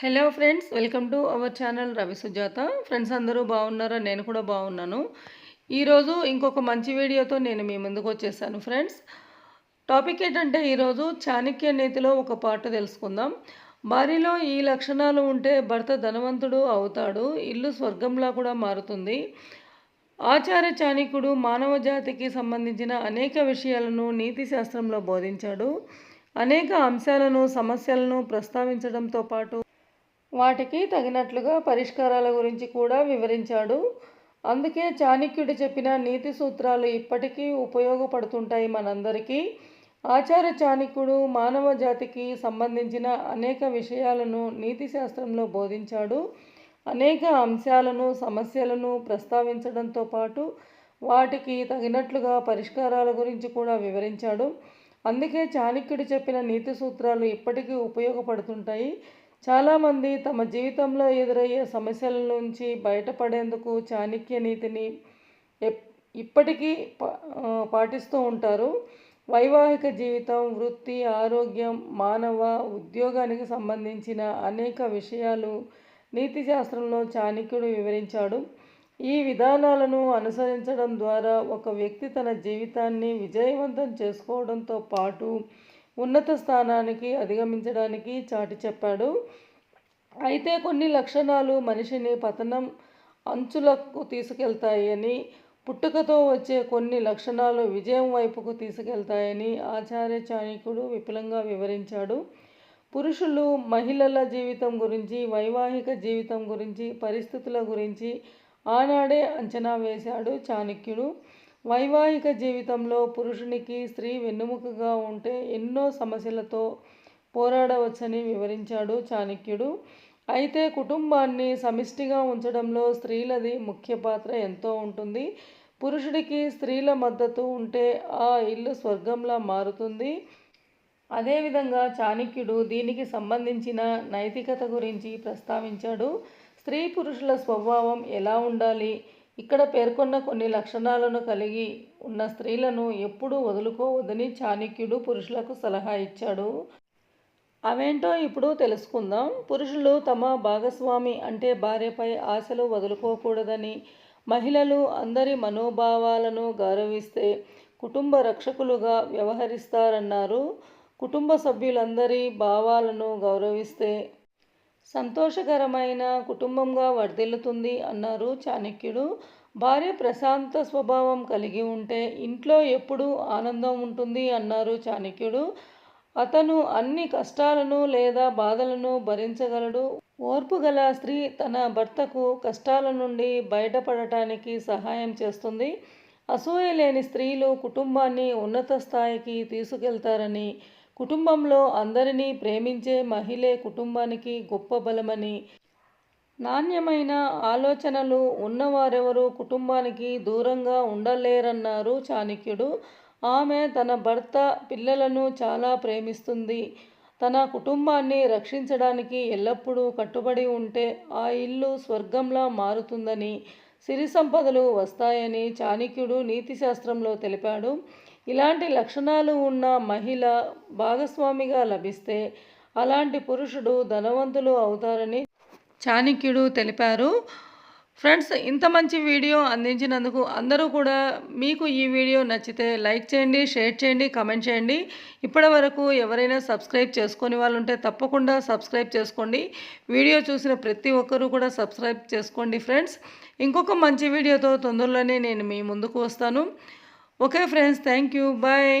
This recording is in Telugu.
Hello friends welcome to our channel Ravi Sujatha. Friends అందరూ బాగున్నారా? నేను కూడా బాగున్నాను. ఈరోజు ఇంకొక మంచి వీడియోతో నేను మీ ముందుకు వచ్చేసాను ఫ్రెండ్స్. టాపిక్ ఏంటంటే ఈరోజు చాణక్య నీతిలో ఒక పాట తెలుసుకుందాం. భార్యలో ఈ లక్షణాలు ఉంటే భర్త ధనవంతుడు అవుతాడు ఇల్లు స్వర్గంలా కూడా మారుతుంది. ఆచార్య చాణక్యుడు మానవ జాతికి సంబంధించిన అనేక విషయాలను నీతి శాస్త్రంలో బోధించాడు. అనేక అంశాలను సమస్యలను ప్రస్తావించడంతో పాటు వాటికి తగినట్లుగా పరిష్కారాల గురించి కూడా వివరించాడు. అందుకే చాణక్యుడు చెప్పిన నీతి సూత్రాలు ఇప్పటికీ ఉపయోగపడుతుంటాయి మనందరికీ. ఆచార్య చాణక్యుడు మానవ జాతికి సంబంధించిన అనేక విషయాలను నీతి శాస్త్రంలో బోధించాడు. అనేక అంశాలను సమస్యలను ప్రస్తావించడంతో పాటు వాటికి తగినట్లుగా పరిష్కారాల గురించి కూడా వివరించాడు. అందుకే చాణక్యుడు చెప్పిన నీతి సూత్రాలు ఇప్పటికీ ఉపయోగపడుతుంటాయి. చాలామంది తమ జీవితంలో ఎదురయ్యే సమస్యల నుంచి బయటపడేందుకు చాణక్య నీతిని ఇప్పటికీ పాటిస్తూ ఉంటారు. వైవాహిక జీవితం వృత్తి ఆరోగ్యం మానవ ఉద్యోగానికి సంబంధించిన అనేక విషయాలు నీతి శాస్త్రంలో చాణక్యుడు వివరించాడు. ఈ విధానాలను అనుసరించడం ద్వారా ఒక వ్యక్తి తన జీవితాన్ని విజయవంతం చేసుకోవడంతో పాటు ఉన్నత స్థానానికి అధిగమించడానికి చాటి చెప్పాడు. అయితే కొన్ని లక్షణాలు మనిషిని పతనం అంచులకు తీసుకెళ్తాయని పుట్టుకతో వచ్చే కొన్ని లక్షణాలు విజయం వైపుకు తీసుకెళ్తాయని ఆచార్య చాణికుడు విపులంగా వివరించాడు. పురుషులు మహిళల జీవితం గురించి వైవాహిక జీవితం గురించి పరిస్థితుల గురించి ఆనాడే అంచనా వేశాడు చాణక్యుడు. వైవాహిక జీవితంలో పురుషునికి స్త్రీ వెన్నుముకగా ఉంటే ఎన్నో సమస్యలతో పోరాడవచ్చని వివరించాడు చాణక్యుడు. అయితే కుటుంబాన్ని సమిష్టిగా ఉంచడంలో స్త్రీలది ముఖ్య పాత్ర ఎంతో ఉంటుంది. పురుషుడికి స్త్రీల మద్దతు ఉంటే ఆ ఇల్లు స్వర్గంలా మారుతుంది. అదేవిధంగా చాణక్యుడు దీనికి సంబంధించిన నైతికత గురించి ప్రస్తావించాడు. స్త్రీ పురుషుల స్వభావం ఎలా ఉండాలి? ఇక్కడ పేర్కొన్న కొన్ని లక్షణాలను కలిగి ఉన్న స్త్రీలను ఎప్పుడూ వదులుకోవద్దని చాణక్యుడు పురుషులకు సలహా ఇచ్చాడు. అవేంటో ఇప్పుడు తెలుసుకుందాం. పురుషులు తమ భాగస్వామి అంటే భార్యపై ఆశలు వదులుకోకూడదని మహిళలు అందరి మనోభావాలను గౌరవిస్తే కుటుంబ రక్షకులుగా వ్యవహరిస్తారన్నారు. కుటుంబ సభ్యులందరి భావాలను గౌరవిస్తే సంతోషకరమైన కుటుంబంగా వర్ధిల్లుతుంది అన్నారు చాణక్యుడు. భార్య ప్రశాంత స్వభావం కలిగి ఉంటే ఇంట్లో ఎప్పుడూ ఆనందం ఉంటుంది అన్నారు చాణక్యుడు. అతను అన్ని కష్టాలను లేదా బాధలను భరించగలడు. ఓర్పు గల స్త్రీ తన భర్తకు కష్టాల నుండి బయటపడటానికి సహాయం చేస్తుంది. అసూయ లేని స్త్రీలు కుటుంబాన్ని ఉన్నత స్థాయికి తీసుకెళ్తారని కుటుంబంలో అందరినీ ప్రేమించే మహిళే కుటుంబానికి గొప్ప బలమని నాణ్యమైన ఆలోచనలు ఉన్నవారెవరు కుటుంబానికి దూరంగా ఉండలేరన్నారు చాణక్యుడు. ఆమె తన భర్త పిల్లలను చాలా ప్రేమిస్తుంది. తన కుటుంబాన్ని రక్షించడానికి ఎల్లప్పుడూ కట్టుబడి ఉంటే ఆ ఇల్లు స్వర్గంలా మారుతుందని సిరి సంపదలు వస్తాయని చాణక్యుడు నీతిశాస్త్రంలో తెలిపాడు. ఇలాంటి లక్షణాలు ఉన్న మహిళ భాగస్వామిగా లభిస్తే అలాంటి పురుషుడు ధనవంతులు అవుతారని చాణక్యుడు తెలిపారు. ఫ్రెండ్స్ ఇంత మంచి వీడియో అందించినందుకు అందరూ కూడా మీకు ఈ వీడియో నచ్చితే లైక్ చేయండి షేర్ చేయండి కమెంట్ చేయండి. ఇప్పటి వరకు ఎవరైనా సబ్స్క్రైబ్ చేసుకొని వాళ్ళు ఉంటే తప్పకుండా సబ్స్క్రైబ్ చేసుకోండి. వీడియో చూసిన ప్రతి ఒక్కరూ కూడా సబ్స్క్రైబ్ చేసుకోండి ఫ్రెండ్స్. ఇంకొక మంచి వీడియోతో తొందరలోనే నేను మీ ముందుకు వస్తాను. Okay friends thank you bye.